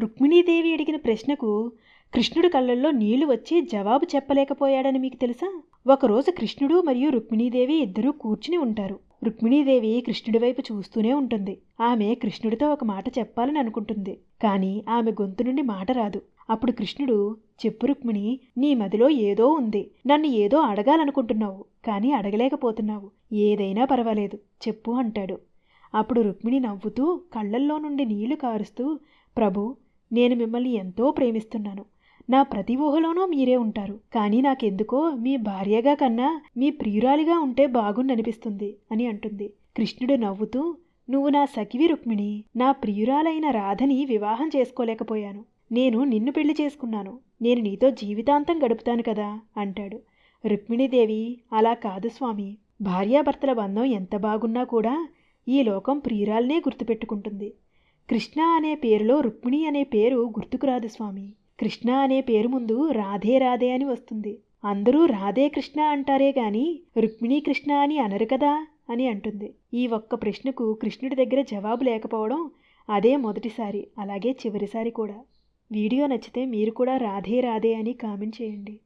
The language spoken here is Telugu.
రుక్మిణీదేవి అడిగిన ప్రశ్నకు కృష్ణుడు కళ్ళల్లో నీళ్ళు వచ్చి జవాబు చెప్పలేకపోయాడని మీకు తెలుసా? ఒకరోజు కృష్ణుడు మరియు రుక్మిణీదేవి ఇద్దరూ కూర్చుని ఉంటారు. రుక్మిణీదేవి కృష్ణుడి వైపు చూస్తూనే ఉంటుంది. ఆమె కృష్ణుడితో ఒక మాట చెప్పాలని అనుకుంటుంది. కానీ ఆమె గొంతు నుండి మాట రాదు. అప్పుడు కృష్ణుడు చెప్పు రుక్మిణి నీ మదిలో ఏదో ఉంది. నన్ను ఏదో అడగాలనుకుంటున్నావు. కానీ అడగలేకపోతున్నావు. ఏదైనా పర్వాలేదు. చెప్పు అంటాడు. అప్పుడు రుక్మిణి నవ్వుతూ కళ్ళల్లో నుండి నీళ్ళు కారుస్తూ ప్రభు నేను మిమ్మల్ని ఎంతో ప్రేమిస్తున్నాను. నా ప్రతి ఊహలోనూ మీరే ఉంటారు. కానీ నాకెందుకో మీ భార్యగా కన్నా మీ ప్రియురాలిగా ఉంటే బాగుండనిపిస్తుంది అని అంటుంది. కృష్ణుడు నవ్వుతూ నువ్వు నా సఖివి రుక్మిణి. నా ప్రియురాలైన రాధని వివాహం చేసుకోలేకపోయాను. నేను నిన్ను పెళ్ళి చేసుకున్నాను. నేను నీతో జీవితాంతం గడుపుతాను కదా అంటాడు. రుక్మిణీదేవి అలా కాదు స్వామి. భార్యాభర్తల బంధం ఎంత బాగున్నా కూడా ఈ లోకం ప్రియురాలనే గుర్తుపెట్టుకుంటుంది. కృష్ణ అనే పేరులో రుక్మిణి అనే పేరు గుర్తుకురాదు స్వామి. కృష్ణ అనే పేరు ముందు రాధే రాధే అని వస్తుంది. అందరూ రాధే కృష్ణ అంటారే గాని రుక్మిణీ కృష్ణ అని అనరు కదా అని అంటుంది. ఈ ఒక్క ప్రశ్నకు కృష్ణుడి దగ్గర జవాబు లేకపోవడం అదే మొదటిసారి అలాగే చివరిసారి కూడా. వీడియో నచ్చితే మీరు కూడా రాధే రాధే అని కామెంట్ చేయండి.